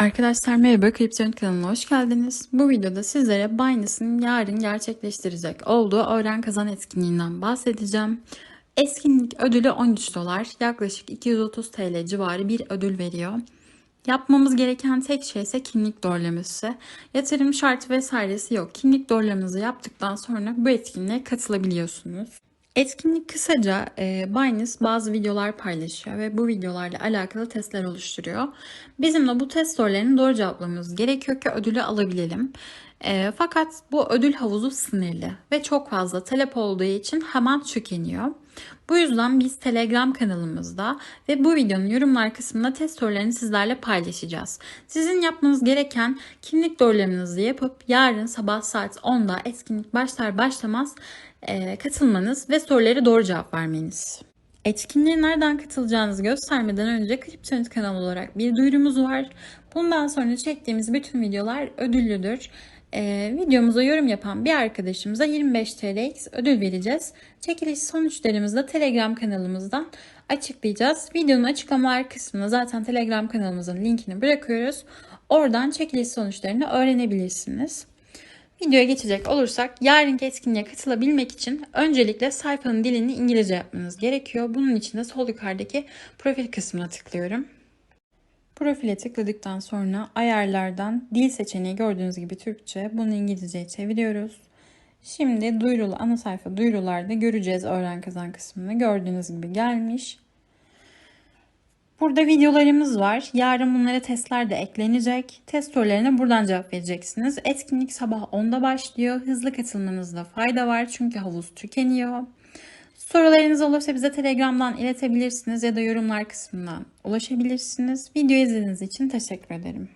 Arkadaşlar merhaba, Kripton kanalına hoş geldiniz. Bu videoda sizlere Binance'ın yarın gerçekleştirecek olduğu Öğren Kazan etkinliğinden bahsedeceğim. Etkinlik ödülü 13 dolar, yaklaşık 230 TL civarı bir ödül veriyor. Yapmamız gereken tek şey ise kimlik doğrulaması. Yatırım şartı vesairesi yok. Kimlik doğrulamanızı yaptıktan sonra bu etkinliğe katılabiliyorsunuz. Etkinlik kısaca e, Binance bazı videolar paylaşıyor ve bu videolarla alakalı testler oluşturuyor. Bizim de bu test sorularını doğru cevaplamamız gerekiyor ki ödülü alabilelim. E, fakat bu ödül havuzu sınırlı ve çok fazla talep olduğu için hemen tükeniyor. Bu yüzden biz Telegram kanalımızda ve bu videonun yorumlar kısmında test sorularını sizlerle paylaşacağız. Sizin yapmanız gereken kimlik doğrulamanızı yapıp yarın sabah saat 10'da etkinlik başlar başlamaz e, katılmanız ve soruları doğru cevap vermeniz. Etkinliğe nereden katılacağınızı göstermeden önce Kriptonit kanalı olarak bir duyurumuz var. Bundan sonra çektiğimiz bütün videolar ödüllüdür. Ee, videomuza yorum yapan bir arkadaşımıza 25 TLX ödül vereceğiz. Çekiliş sonuçlarımızı da Telegram kanalımızdan açıklayacağız. Videonun açıklamalar kısmına zaten Telegram kanalımızın linkini bırakıyoruz. Oradan çekiliş sonuçlarını öğrenebilirsiniz. Videoya geçecek olursak yarınki etkinliğe katılabilmek için öncelikle sayfanın dilini İngilizce yapmanız gerekiyor. Bunun için de sol yukarıdaki profil kısmına tıklıyorum. Profile tıkladıktan sonra ayarlardan dil seçeneği gördüğünüz gibi Türkçe, bunu İngilizceye çeviriyoruz. Şimdi duyurulu ana sayfa duyurularda göreceğiz öğren kazan kısmını. Gördüğünüz gibi gelmiş. Burada videolarımız var. Yarın bunlara testler de eklenecek. Test sorularına buradan cevap vereceksiniz. Etkinlik sabah 10'da başlıyor. Hızlı katılmanızda fayda var çünkü havuz tükeniyor. Sorularınız olursa bize Telegram'dan iletebilirsiniz ya da yorumlar kısmından ulaşabilirsiniz. Video izlediğiniz için teşekkür ederim.